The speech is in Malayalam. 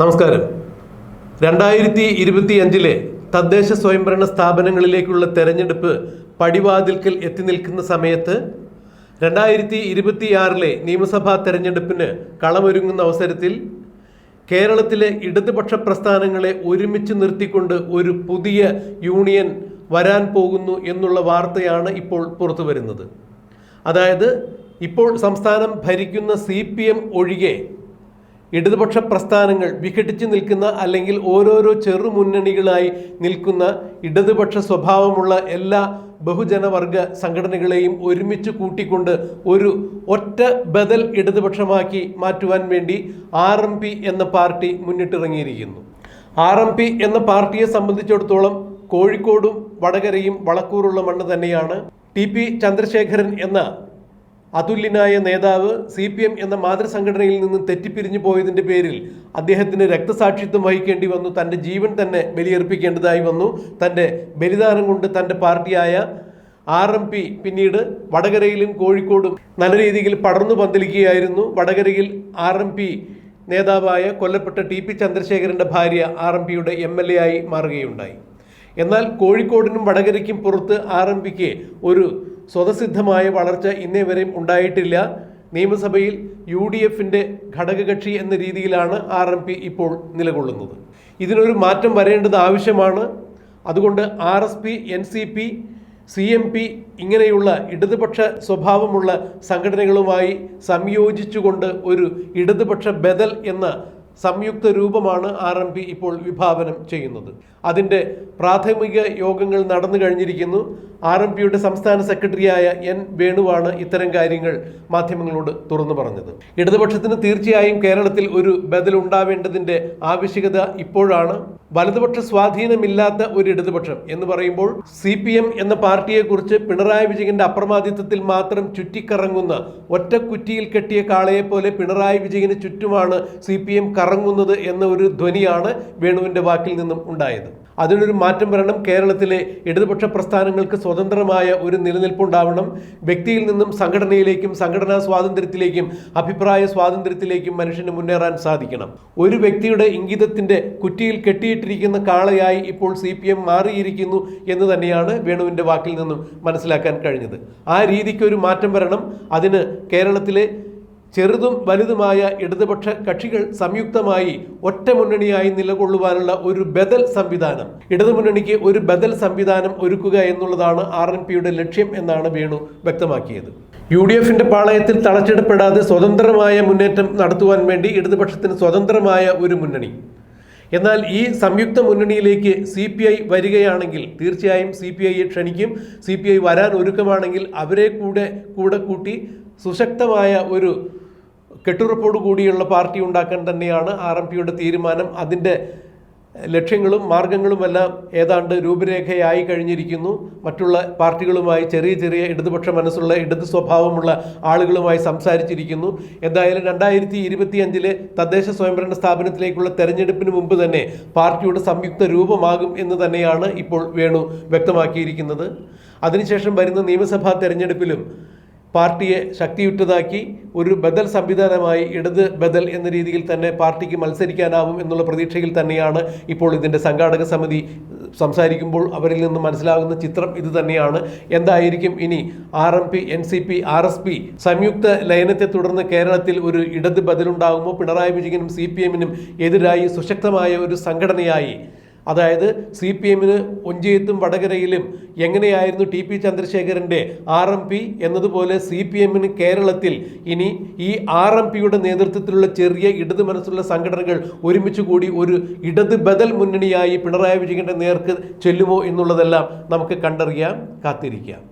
നമസ്കാരം. രണ്ടായിരത്തി ഇരുപത്തി അഞ്ചിലെ തദ്ദേശ സ്വയംഭരണ സ്ഥാപനങ്ങളിലേക്കുള്ള തെരഞ്ഞെടുപ്പ് പടിവാതിൽക്കൽ എത്തി നിൽക്കുന്ന സമയത്ത് രണ്ടായിരത്തി ഇരുപത്തിയാറിലെ നിയമസഭാ തെരഞ്ഞെടുപ്പിന് കളമൊരുങ്ങുന്ന അവസരത്തിൽ കേരളത്തിലെ ഇടതുപക്ഷ പ്രസ്ഥാനങ്ങളെ ഒരുമിച്ച് നിർത്തിക്കൊണ്ട് ഒരു പുതിയ യൂണിയൻ വരാൻ പോകുന്നു എന്നുള്ള വാർത്തയാണ് ഇപ്പോൾ പുറത്തു വരുന്നത്. അതായത് ഇപ്പോൾ സംസ്ഥാനം ഭരിക്കുന്ന സി ഒഴികെ ഇടതുപക്ഷ പ്രസ്ഥാനങ്ങൾ വിഘടിച്ച് നിൽക്കുന്ന അല്ലെങ്കിൽ ഓരോരോ ചെറു മുന്നണികളായി നിൽക്കുന്ന ഇടതുപക്ഷ സ്വഭാവമുള്ള എല്ലാ ബഹുജനവർഗ സംഘടനകളെയും ഒരുമിച്ച് കൂട്ടിക്കൊണ്ട് ഒരു ഒറ്റ ബദൽ ഇടതുപക്ഷമാക്കി മാറ്റുവാൻ വേണ്ടി ആർ എന്ന പാർട്ടി മുന്നിട്ടിറങ്ങിയിരിക്കുന്നു. ആർ എന്ന പാർട്ടിയെ സംബന്ധിച്ചിടത്തോളം കോഴിക്കോടും വടകരയും വളക്കൂറുള്ള മണ്ണ് തന്നെയാണ് ടി പി ചന്ദ്രശേഖരൻ എന്ന അതുല്യനായ നേതാവ് സി പി എം എന്ന മാതൃസംഘടനയിൽ നിന്ന് തെറ്റിപ്പിരിഞ്ഞു പോയതിന്റെ പേരിൽ അദ്ദേഹത്തിന് രക്തസാക്ഷിത്വം വഹിക്കേണ്ടി വന്നു. തന്റെ ജീവൻ തന്നെ ബലിയർപ്പിക്കേണ്ടതായി വന്നു. തന്റെ ബലിദാനം കൊണ്ട് തന്റെ പാർട്ടിയായ ആർ എം പി പിന്നീട് വടകരയിലും കോഴിക്കോടും നല്ല രീതിയിൽ പടർന്നു പന്തലിക്കുകയായിരുന്നു. വടകരയിൽ ആർ എം പി നേതാവായ കൊല്ലപ്പെട്ട ടി പി ചന്ദ്രശേഖരന്റെ ഭാര്യ ആർ എം പിയുടെ എം എൽ എ ആയി മാറുകയുണ്ടായി. എന്നാൽ കോഴിക്കോടിനും വടകരയ്ക്കും പുറത്ത് ആർ എം പിക്ക് ഒരു സ്വതസിദ്ധമായ വളർച്ച ഇന്നേ വരെയും ഉണ്ടായിട്ടില്ല. നിയമസഭയിൽ യു ഡി എഫിന്റെ ഘടകകക്ഷി എന്ന രീതിയിലാണ് ആർ എം പി ഇപ്പോൾ നിലകൊള്ളുന്നത്. ഇതിനൊരു മാറ്റം വരേണ്ടത് ആവശ്യമാണ്. അതുകൊണ്ട് R S P N C P C M P ഇങ്ങനെയുള്ള ഇടതുപക്ഷ സ്വഭാവമുള്ള സംഘടനകളുമായി സംയോജിച്ചുകൊണ്ട് ഒരു ഇടതുപക്ഷ ബദൽ എന്ന സംയുക്ത രൂപമാണ് ആർ എം പി ഇപ്പോൾ വിഭാവനം ചെയ്യുന്നത്. അതിന്റെ പ്രാഥമിക യോഗങ്ങൾ നടന്നു കഴിഞ്ഞിരിക്കുന്നു. ആർ എം പിയുടെ സംസ്ഥാന സെക്രട്ടറിയായ എൻ വേണുവാണ് ഇത്തരം കാര്യങ്ങൾ മാധ്യമങ്ങളോട് തുറന്നു പറഞ്ഞത്. ഇടതുപക്ഷത്തിന് തീർച്ചയായും കേരളത്തിൽ ഒരു ബദൽ ഉണ്ടാവേണ്ടതിന്റെ ആവശ്യകത ഇപ്പോഴാണ്. വലതുപക്ഷ സ്വാധീനമില്ലാത്ത ഒരു ഇടതുപക്ഷം എന്ന് പറയുമ്പോൾ സി പി എം എന്ന പാർട്ടിയെക്കുറിച്ച് പിണറായി വിജയന്റെ അപ്രമാദിത്വത്തിൽ മാത്രം ചുറ്റിക്കറങ്ങുന്ന ഒറ്റക്കുറ്റിയിൽ കെട്ടിയ കാളയെപ്പോലെ പോലെ പിണറായി വിജയന് ചുറ്റുമാണ് സി പി എം കറങ്ങുന്നത് എന്ന ഒരു ധ്വനിയാണ് വേണുവിന്റെ വാക്കിൽ നിന്നും ഉണ്ടായത്. അതിനൊരു മാറ്റം വരണം. കേരളത്തിലെ ഇടതുപക്ഷ പ്രസ്ഥാനങ്ങൾക്ക് സ്വതന്ത്രമായ ഒരു നിലനിൽപ്പുണ്ടാവണം. വ്യക്തിയിൽ നിന്നും സംഘടനയിലേക്കും സംഘടനാ സ്വാതന്ത്ര്യത്തിലേക്കും അഭിപ്രായ സ്വാതന്ത്ര്യത്തിലേക്കും മനുഷ്യന് മുന്നേറാൻ സാധിക്കണം. ഒരു വ്യക്തിയുടെ ഇംഗിതത്തിന്റെ കുറ്റിയിൽ കെട്ടിയിട്ടിരിക്കുന്ന കാളയായി ഇപ്പോൾ സി പി എം മാറിയിരിക്കുന്നു എന്ന് തന്നെയാണ് വേണുവിന്റെ വാക്കിൽ നിന്നും മനസ്സിലാക്കാൻ കഴിഞ്ഞത്. ആ രീതിക്ക് ഒരു മാറ്റം വരണം. അതിന് കേരളത്തിലെ ചെറുതും വലുതുമായ ഇടതുപക്ഷ കക്ഷികൾ സംയുക്തമായി ഒറ്റ മുന്നണിയായി നിലകൊള്ളുവാനുള്ള ഒരു ബദൽ സംവിധാനം. ഇടതുമുന്നണിക്ക് ഒരു ബദൽ സംവിധാനം ഒരുക്കുക എന്നുള്ളതാണ് ആർ എൻ പിയുടെ ലക്ഷ്യം എന്നാണ് വേണു വ്യക്തമാക്കിയത്. യു ഡി എഫിന്റെ പാളയത്തിൽ തളച്ചിടപ്പെടാതെ സ്വതന്ത്രമായ മുന്നേറ്റം നടത്തുവാൻ വേണ്ടി ഇടതുപക്ഷത്തിന് സ്വതന്ത്രമായ ഒരു മുന്നണി. എന്നാൽ ഈ സംയുക്ത മുന്നണിയിലേക്ക് സി പി ഐ വരികയാണെങ്കിൽ തീർച്ചയായും സി പി ഐയെ ക്ഷണിക്കും സി പി ഐ വരാൻ ഒരുക്കമാണെങ്കിൽ അവരെ കൂടെ കൂടെ കൂട്ടി സുശക്തമായ ഒരു കെട്ടുറപ്പോടു കൂടിയുള്ള പാർട്ടി ഉണ്ടാക്കാൻ തന്നെയാണ് ആർ എം പിയുടെ തീരുമാനം. അതിന്റെ ലക്ഷ്യങ്ങളും മാർഗങ്ങളുമെല്ലാം ഏതാണ്ട് രൂപരേഖയായി കഴിഞ്ഞിരിക്കുന്നു. മറ്റുള്ള പാർട്ടികളുമായി ചെറിയ ചെറിയ ഇടതുപക്ഷ മനസ്സുള്ള ഇടത് സ്വഭാവമുള്ള ആളുകളുമായി സംസാരിച്ചിരിക്കുന്നു. എന്തായാലും രണ്ടായിരത്തി ഇരുപത്തി അഞ്ചിലെ തദ്ദേശ സ്വയംഭരണ സ്ഥാപനത്തിലേക്കുള്ള തെരഞ്ഞെടുപ്പിന് മുമ്പ് തന്നെ പാർട്ടിയുടെ സംയുക്ത രൂപമാകും എന്ന് തന്നെയാണ് ഇപ്പോൾ വേണു വ്യക്തമാക്കിയിരിക്കുന്നത്. അതിനുശേഷം വരുന്ന നിയമസഭാ തെരഞ്ഞെടുപ്പിലും പാർട്ടിയെ ശക്തിയുറ്റതാക്കി ഒരു ബദൽ സംവിധാനമായി ഇടത് ബദൽ എന്ന രീതിയിൽ തന്നെ പാർട്ടിക്ക് മത്സരിക്കാനാവും എന്നുള്ള പ്രതീക്ഷയിൽ തന്നെയാണ് ഇപ്പോൾ ഇതിന്റെ സംഘാടക സമിതി സംസാരിക്കുമ്പോൾ അവരിൽ നിന്ന് മനസ്സിലാകുന്ന ചിത്രം ഇത് തന്നെയാണ്. എന്തായിരിക്കും ഇനി R M P N C P R S P സംയുക്ത ലയനത്തെ തുടർന്ന് കേരളത്തിൽ ഒരു ഇടത് ബദലുണ്ടാകുമോ? പിണറായി വിജയനും സി പി എമ്മിനും എതിരായി സുശക്തമായ ഒരു സംഘടനയായി അതായത് സി പി എമ്മിന് ഒഞ്ചിയത്തും വടകരയിലും എങ്ങനെയായിരുന്നു ടി പി ചന്ദ്രശേഖരന്റെ ആർ എം പി എന്നതുപോലെ സി പി എമ്മിന് കേരളത്തിൽ ഇനി ഈ ആർ എം പിയുടെ നേതൃത്വത്തിലുള്ള ചെറിയ ഇടത് മനസ്സുള്ള സംഘടനകൾ ഒരുമിച്ച് കൂടി ഒരു ഇടത് ബദൽ മുന്നണിയായി പിണറായി വിജയന്റെ നേർക്ക് ചെല്ലുമോ എന്നുള്ളതെല്ലാം നമുക്ക് കണ്ടറിയാം കാത്തിരിക്കാം.